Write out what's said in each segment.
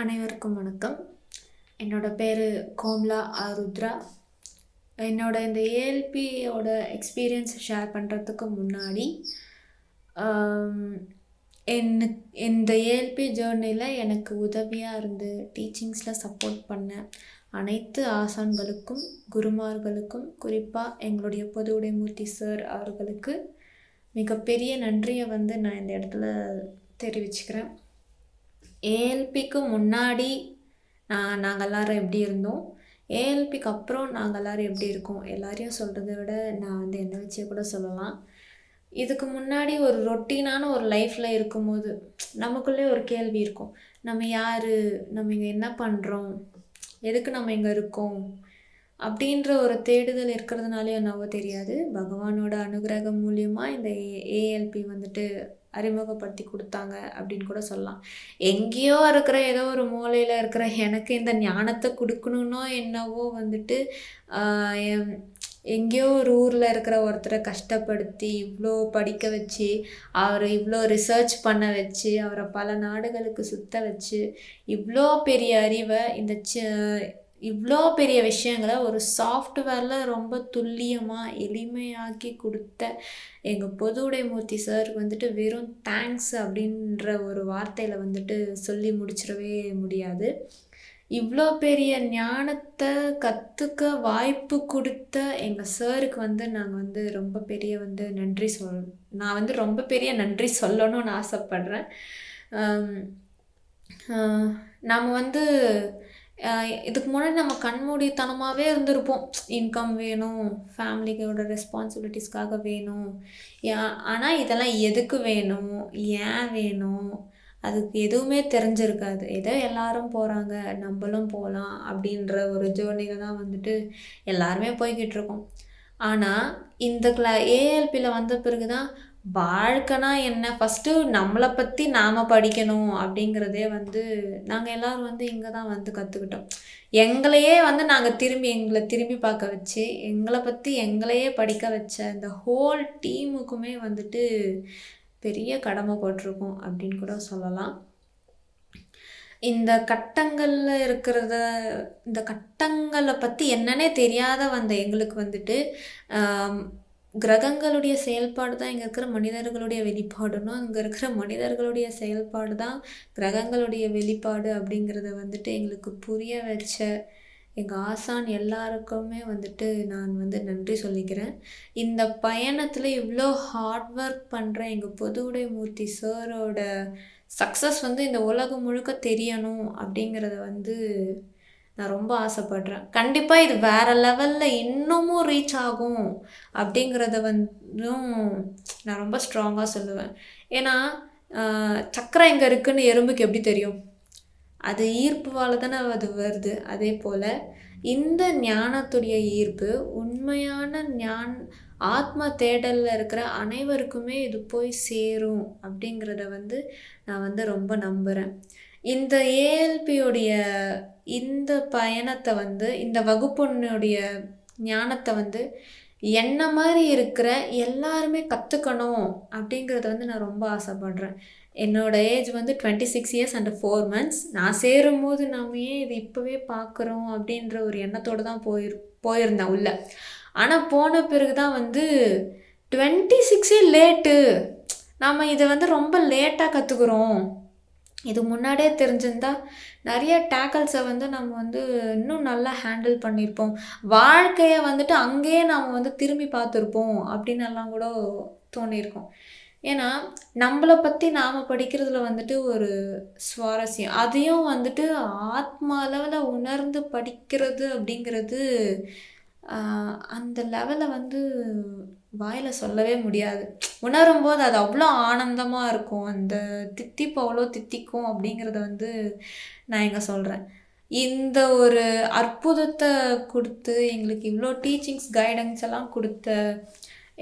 அனைவருக்கும் வணக்கம். என்னோட பேர் கோம்லா ஆருத்ரா. என்னோட இந்த ஏஎல்பியோட எக்ஸ்பீரியன்ஸ் ஷேர் பண்ணுறதுக்கு முன்னாடி என் எனக்கு இந்த ஏஎல்பி ஜேர்னியில் எனக்கு உதவியாக இருந்து டீச்சிங்ஸில் சப்போர்ட் பண்ண அனைத்து ஆசான்களுக்கும் குருமார்களுக்கும் குறிப்பாக எங்களுடைய பொது உடைமூர்த்தி சார் அவர்களுக்கு மிகப்பெரிய நன்றியை வந்து நான் இந்த இடத்துல தெரிவிச்சுக்கிறேன். ஏஎல்பிக்கு முன்னாடி நான் நாங்கள் எல்லோரும் எப்படி இருந்தோம்? ஏஎல்பிக்கு அப்புறம் நாங்கள் எல்லாரும் எப்படி இருக்கோம்? எல்லாரையும் சொல்கிறத விட நான் வந்து என்னை வச்சே கூட சொல்லலாம். இதுக்கு முன்னாடி ஒரு ரொட்டீனான ஒரு லைஃப்பில் இருக்கும்போது நமக்குள்ளே ஒரு கேள்வி இருக்கும். நம்ம யார்? நம்ம இங்கே என்ன பண்ணுறோம் எதுக்கு நம்ம இங்கே இருக்கோம்? அப்படின்ற ஒரு தேடுதல் இருக்கிறதுனாலே என்னவோ தெரியாது. பகவானோட அனுகிரகம் மூலியமாக இந்த ஏஎல்பி வந்துட்டு அறிமுகப்படுத்தி கொடுத்தாங்க அப்படின்னு கூட சொல்லலாம். எங்கேயோ இருக்கிற ஏதோ ஒரு மூலையில் இருக்கிற எனக்கு இந்த ஞானத்தை கொடுக்கணுன்னோ என்னவோ வந்துட்டு எங்கேயோ ஒரு ஊரில் இருக்கிற ஒருத்தரை கஷ்டப்படுத்தி இவ்வளோ படிக்க வச்சு அவரை இவ்வளோ ரிசர்ச் பண்ண வச்சு அவரை பல நாடுகளுக்கு சுத்த வச்சு இவ்வளோ பெரிய அறிவை இந்த இவ்வளோ பெரிய விஷயங்களை ஒரு சாஃப்ட்வேரில் ரொம்ப துல்லியமாக எளிமையாக்கி கொடுத்த எங்கள் பொது உடைமூர்த்தி சார் வந்துட்டு வெறும் தேங்க்ஸ் அப்படின்ற ஒரு வார்த்தையில் வந்துட்டு சொல்லி முடிச்சிடவே முடியாது. இவ்வளோ பெரிய ஞானத்தை கற்றுக்க வாய்ப்பு கொடுத்த எங்கள் சாருக்கு வந்து நாங்கள் வந்து ரொம்ப பெரிய வந்து நன்றி சொல் நான் வந்து ரொம்ப பெரிய நன்றி சொல்லணும்னு ஆசைப்பட்றேன். நம்ம வந்து இதுக்கு முன்னாடி நம்ம கண்மூடித்தனமாகவே இருந்திருப்போம். இன்கம் வேணும் ஃபேமிலிக்கோட ரெஸ்பான்சிபிலிட்டிஸ்க்காக வேணும். ஆனால் இதெல்லாம் எதுக்கு வேணும்? ஏன் வேணும்? அதுக்கு எதுவுமே தெரிஞ்சிருக்காது. ஏதோ எல்லாரும் போகிறாங்க நம்மளும் போகலாம் அப்படின்ற ஒரு ஜேர்னியில் தான் வந்துட்டு எல்லாருமே போய்கிட்டு இருக்கோம். ஆனால் இந்த கிளா ஏஎல்பியில் வந்த பிறகு தான் வாழ்க்கைனா என்ன? ஃபஸ்ட்டு நம்மளை பற்றி நாம் படிக்கணும் அப்படிங்கிறதே வந்து நாங்கள் எல்லோரும் வந்து இங்கே தான் வந்து கற்றுக்கிட்டோம் எங்களையே வந்து நாங்கள் திரும்பி எங்களை திரும்பி பார்க்க வச்சு எங்களை பற்றி எங்களையே படிக்க வச்ச இந்த ஹோல் டீமுக்குமே வந்துட்டு பெரிய கடமை போட்டிருக்கோம் அப்படின்னு கூட சொல்லலாம். இந்த கட்டங்களில் இருக்கிறத இந்த கட்டங்களை பற்றி என்னன்னே தெரியாத வந்த எங்களுக்கு வந்துட்டு கிரகங்களுடைய செயல்பாடு தான் இங்கே இருக்கிற மனிதர்களுடைய வெளிப்பாடுனும் அங்கே இருக்கிற மனிதர்களுடைய செயல்பாடு தான் கிரகங்களுடைய வெளிப்பாடு அப்படிங்கிறத வந்துட்டு எங்களுக்கு புரிய வச்ச எங்கள் ஆசான் எல்லாருக்குமே வந்துட்டு நான் வந்து நன்றி சொல்லிக்கிறேன். இந்த பயணத்தில் இவ்வளோ ஹார்ட் ஒர்க் பண்ணுற எங்கள் பொதுவுடை மூர்த்தி சரோட சக்ஸஸ் வந்து இந்த உலகம் முழுக்க தெரியணும் அப்படிங்கிறத வந்து நான் ரொம்ப ஆசைப்படுறேன். கண்டிப்பாக இது வேறு லெவலில் இன்னமும் ரீச் ஆகும் அப்படிங்கிறத வந்தும் நான் ரொம்ப ஸ்ட்ராங்காக சொல்லுவேன். ஏன்னா ஆஹ், சக்கரம் எங்கே இருக்குன்னு எறும்புக்கு எப்படி தெரியும்? அது ஈர்ப்புவால் தானே அது வருது. அதே போல் இந்த ஞானத்துடைய ஈர்ப்பு உண்மையான ஞான் ஆத்ம தேடலில் இருக்கிற அனைவருக்குமே இது போய் சேரும் அப்படிங்கிறத வந்து நான் வந்து ரொம்ப நம்புகிறேன் இந்த ஏஎல்பியுடைய இந்த பயணத்தை வந்து இந்த வகுப்பொண்ணுடைய ஞானத்தை வந்து என்ன மாதிரி இருக்கிற எல்லாருமே கற்றுக்கணும் அப்படிங்கிறத வந்து நான் ரொம்ப ஆசைப்படுறேன். என்னோட ஏஜ் வந்து twenty six years and four months நான் சேரும்போது நாம ஏன் இது இப்போவே பார்க்குறோம் அப்படின்ற ஒரு எண்ணத்தோடு தான் போயிரு போயிருந்தேன் உள்ள. ஆனால் போன பிறகு தான் வந்து டுவெண்ட்டி சிக்ஸே லேட்டு நாம் இதை வந்து ரொம்ப லேட்டாக கற்றுக்குறோம் இது முன்னாடியே தெரிஞ்சிருந்தா நிறைய டேக்கல்ஸை வந்து நம்ம வந்து இன்னும் நல்லா ஹேண்டில் பண்ணியிருப்போம் வாழ்க்கையை வந்துட்டு அங்கேயே நாம் வந்து திரும்பி பார்த்துருப்போம் அப்படின்னு எல்லாம் கூட தோணியிருக்கோம். ஏன்னா நம்மளை பற்றி நாம் படிக்கிறதுல வந்துட்டு ஒரு சுவாரஸ்யம். அதையும் வந்துட்டு ஆத்மா அளவில் உணர்ந்து படிக்கிறது அப்படிங்கிறது அந்த லெவலை வந்து வாயில் சொல்லவே முடியாது. உணரும் போது அது அவ்வளோ ஆனந்தமாக இருக்கும். அந்த தித்திப்பு அவ்வளோ தித்திக்கும் அப்படிங்கிறத வந்து நான் இங்கே சொல்கிறேன் இந்த ஒரு அற்புதத்தை கொடுத்து எங்களுக்கு இவ்வளோ டீச்சிங்ஸ் கைடன்ஸ் எல்லாம் கொடுத்த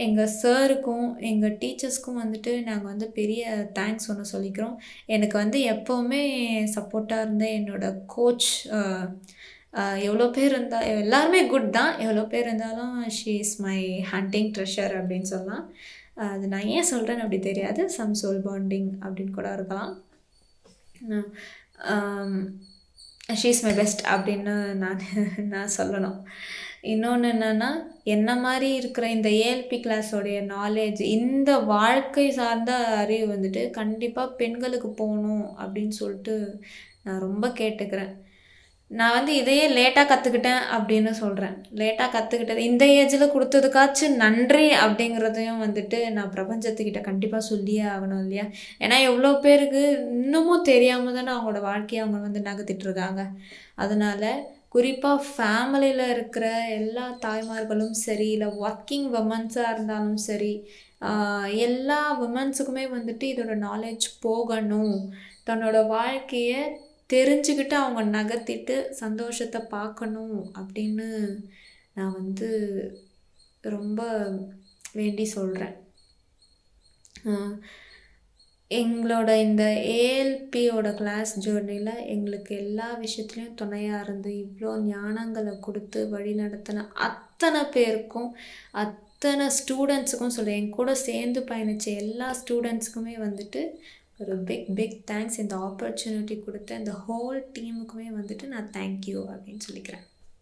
எங்கள் சாருக்கும் எங்கள் டீச்சர்ஸ்க்கும் வந்துட்டு நாங்கள் வந்து பெரிய தேங்க்ஸ் ஒன்று சொல்லிக்கிறோம். எனக்கு வந்து எப்போவுமே சப்போர்ட்டாக இருந்த என்னோட கோச் எவ்வளோ பேர் இருந்தால் எல்லாருமே குட் தான். எவ்வளோ பேர் இருந்தாலும் she is my hunting treasure அப்படின்னு சொல்லலாம். அது நான் ஏன் சொல்கிறேன்னு அப்படி தெரியாது. சம் சோல் பாண்டிங் அப்படின்னு கூட இருக்கலாம். ஷீஸ் மை பெஸ்ட் அப்படின்னு நான் நான் சொல்லணும். இன்னொன்று என்னென்னா என்ன மாதிரி இருக்கிற இந்த ஏஎல்பி கிளாஸோடைய நாலேஜ் இந்த வாழ்க்கை சார்ந்த அறிவு வந்துட்டு கண்டிப்பாக பெண்களுக்கு போகணும் அப்படின்னு சொல்லிட்டு நான் ரொம்ப கேட்டுக்கிறேன். நான் வந்து இதையே லேட்டாக கற்றுக்கிட்டேன் அப்படின்னு சொல்கிறேன் லேட்டாக கற்றுக்கிட்டது இந்த ஏஜில் கொடுத்ததுக்காச்சும் நன்றி அப்படிங்கிறதையும் வந்துட்டு நான் பிரபஞ்சத்துக்கிட்ட கண்டிப்பாக சொல்லியே ஆகணும் இல்லையா? ஏன்னா எவ்வளோ பேருக்கு இன்னமும் தெரியாமல் தானே அவங்களோட வாழ்க்கையை அவங்க வந்து நகர்த்திட்டு இருக்காங்க. அதனால் குறிப்பாக ஃபேமிலியில் இருக்கிற எல்லா தாய்மார்களும் சரி இல்லை ஒர்க்கிங் விமன்ஸாக இருந்தாலும் சரி எல்லா விமன்ஸுக்குமே வந்துட்டு இதோட நாலேஜ் போகணும். தன்னோட வாழ்க்கையை தெரிஞ்சுக்கிட்டு அவங்க நகர்த்திட்டு சந்தோஷத்தை பார்க்கணும் அப்படின்னு நான் வந்து ரொம்ப வேண்டி சொல்கிறேன் எங்களோட இந்த ஏஎல்பியோட கிளாஸ் ஜேர்னியில் எங்களுக்கு எல்லா விஷயத்துலையும் துணையாக இருந்து இவ்வளோ ஞானங்களை கொடுத்து வழி நடத்தின அத்தனை பேருக்கும் அத்தனை ஸ்டூடெண்ட்ஸுக்கும் சொல்கிறேன் என் கூட சேர்ந்து பயணித்த எல்லா ஸ்டூடெண்ட்ஸுக்குமே வந்துட்டு ஒரு பிக் பிக் தேங்க்ஸ் இந்த ஆப்பர்ச்சுனிட்டி கொடுத்த இந்த ஹோல் டீமுக்குமே வந்துட்டு நான் தேங்க்யூ அப்படின்னு சொல்லிக்கிறேன்.